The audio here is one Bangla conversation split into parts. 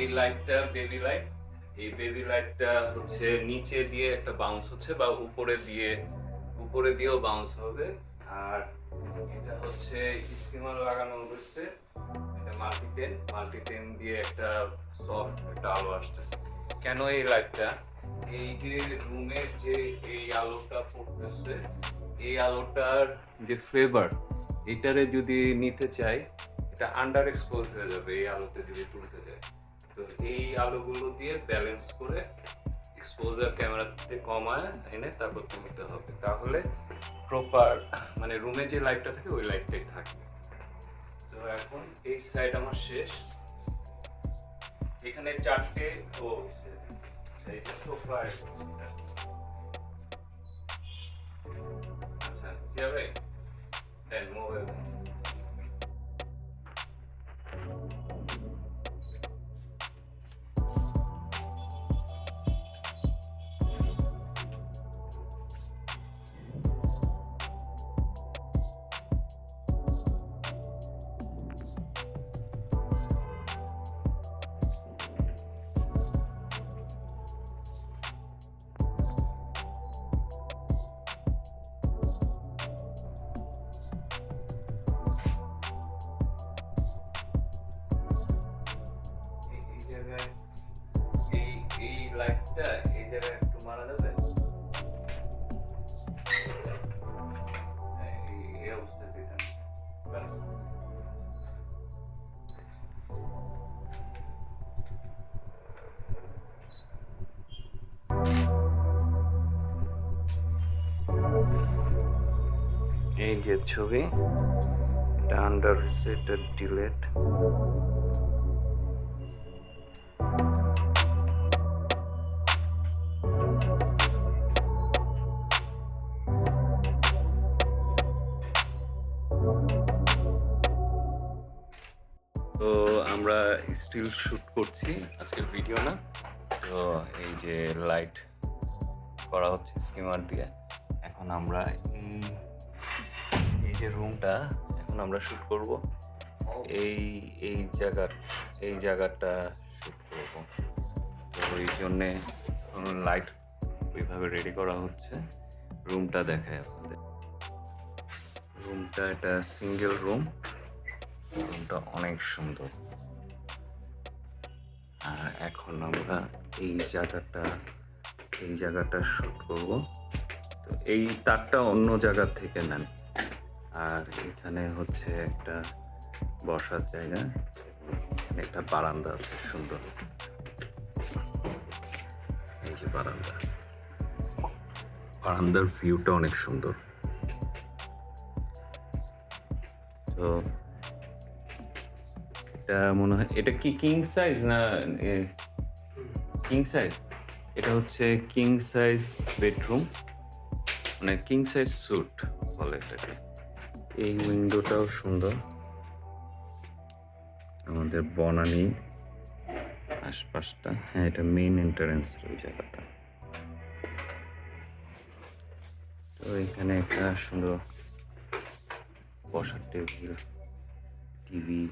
এই লাইটটা বেবি লাইট এই বেবি লাইটটা হচ্ছে নিচে দিয়ে একটা বাউন্স হচ্ছে বা উপরে দিয়ে, উপরে দিয়েও বাউন্স হবে। আর এটা হচ্ছে স্টিমার লাগানো রয়েছে এটা মাল্টি টেন মাল্টি টেন দিয়ে একটা সফট একটা আলো আসতেছে। কেন এই লাইটটা এই যে রুমের যে এই আলোটা পড়তেছে, এই আলোটার যে ফ্লেভার এটারে যদি নিতে চাই, এটা আন্ডার এক্সপোজ হয়ে যাবে, এই আলোতে যদি তুলতে চাই। তো এই আলোগুলো দিয়ে ব্যালেন্স করে এক্সপোজার ক্যামেরাতে কমায়, এনে তারপর তুলতে হবে। তাহলে প্রপার মানে রুমে যে লাইটটা থাকে, ওই লাইটটাই থাকবে। তো এখন এই সাইড আমার শেষ। এখানে চারটে ও, এইটা সোফা আচ্ছা যাবে দেন মোবাইল এই এই এই একটু যাবে এই যে ছবি এটা আন্ডার ডিলেট তো আমরা স্টিল শুট করছি আজকের ভিডিও না। তো এই যে লাইট করা হচ্ছে স্কিমার দিয়ে। এখন আমরা এই যে রুমটা এখন আমরা শুট করব। এই এই জায়গার, এই জায়গাটা শুট করব। তো এই জন্যে লাইট ওইভাবে রেডি করা হচ্ছে। রুমটা দেখায় আপনাদের। রুমটা এটা সিঙ্গেল রুম রুমটা অনেক সুন্দর। আর এখন আমরা এই জায়গাটা এই জায়গাটা শুট করব। তো এই তারটা অন্য জায়গা থেকে নেন। আর এখানে হচ্ছে একটা বসার জায়গা। একটা বারান্দা আছে সুন্দর। এই যে বারান্দা। বারান্দার ভিউটা অনেক সুন্দর। তো এটা মনে হয়, এটা কি কিং সাইজ না কিং সাইজ এটা হচ্ছে কিং সাইজ বেডরুম মানে কিং সাইজ স্যুট বলে এটাকে। এই উইন্ডোটাও সুন্দর। আমাদের বনানি আশপাশটা। হ্যাঁ এটা মেইন এন্ট্রান্স ওই জায়গাটা। তো এখানে একটা সুন্দর বসার টেবিল টিভি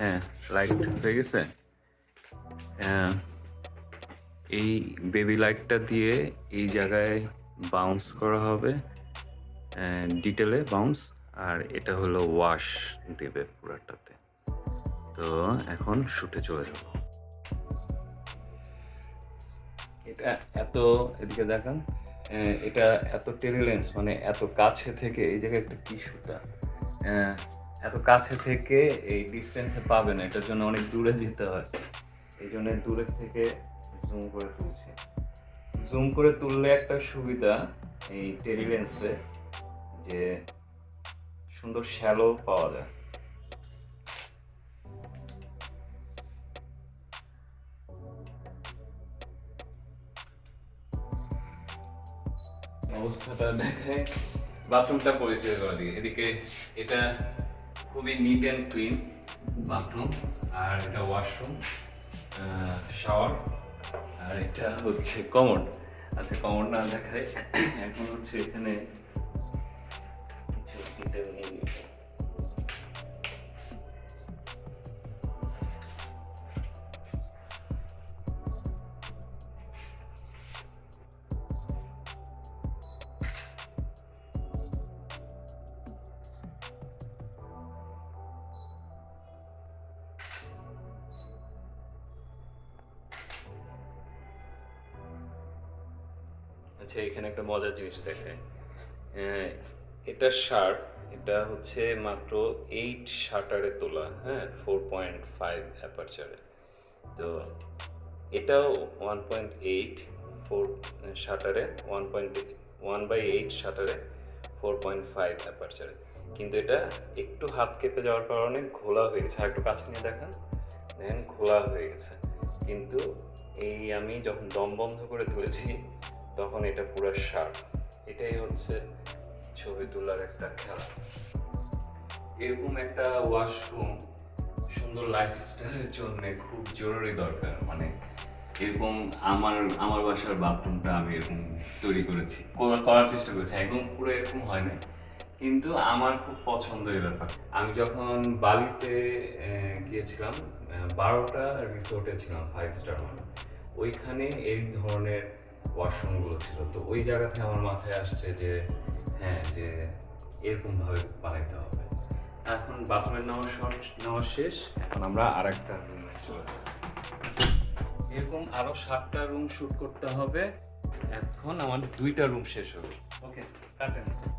হ্যাঁ লাইট হয়ে গেছে। হ্যাঁ, এই বেবি লাইটটা দিয়ে এই জায়গায় বাউন্স করা হবে ডিটেলে বাউন্স আর এটা হলো ওয়াশ দেবে পুরাটাতে। তো এখন শুটে চলে যাব। এটা এত এদিকে দেখান। এটা এত টেরিলেন্স মানে এত কাছে থেকে এই জায়গায় একটা কি সুতা আহ, এত কাছে থেকে এই ডিস্টেন্সে পাবে না এটার জন্য অনেক দূরে যেতে হয়। এই জন্য দূরের থেকে জুম করে তুলছি। জুম করে তুললে একটা সুবিধা এই টেরিলেন্সে যে সুন্দর শ্যালো পাওয়া যায়। অবস্থাটা দেখায়। বাথরুমটা পরিচয় করে দিই এদিকে এটা খুবই নিট অ্যান্ড ক্লিন বাথরুম আর এটা ওয়াশরুম শাওয়ার আর এটা হচ্ছে কমন আচ্ছা কমন না দেখায়। এখন হচ্ছে এখানে আচ্ছা এখানে একটা মজার জিনিস দেখে এটা শার্ট, এটা হচ্ছে মাত্র এইট শাটারে তোলা হ্যাঁ ফোর পয়েন্ট ফাইভ অ্যাপারচারে তো এটাও one point eight four শাটারে one point one by eight শাটারে four point five অ্যাপারচারে কিন্তু এটা একটু হাত কেঁপে যাওয়ার কারণে ঘোলা হয়ে গেছে। আর একটু কাছে নিয়ে দেখান। দেখেন, ঘোলা হয়ে গেছে। কিন্তু এই আমি যখন দম বন্ধ করে তুলেছি তখন এটা পুরো শার্প। এটাই হচ্ছে ছবি তোলার একটা খেলা। এরকম একটা ওয়াশরুম সুন্দর লাইফস্টাইলের জন্য খুব জরুরি দরকার। মানে এরকম আমার আমার বাসার বাথরুমটা আমি এরকম তৈরি করেছি করার চেষ্টা করেছি। একদম পুরো এরকম হয় না কিন্তু আমার খুব পছন্দ এই ব্যাপার। আমি যখন বালিতে গিয়েছিলাম বারোটা রিসোর্টে ছিলাম ফাইভ স্টার মানে। ওইখানে এই ধরনের ওয়াশরুমগুলো ছিল। তো ওই জায়গাতে আমার মাথায় আসছে যে হ্যাঁ যে এরকম ভাবে বানাইতে হবে। এখন বাথরুমের নেওয়া শর্ট নেওয়া শেষ। এখন আমরা আর একটা রুমে চলে এরকম আরও সাতটা রুম শুট করতে হবে। এখন আমার দুইটা রুম শেষ হবে। ওকে, কাটেন।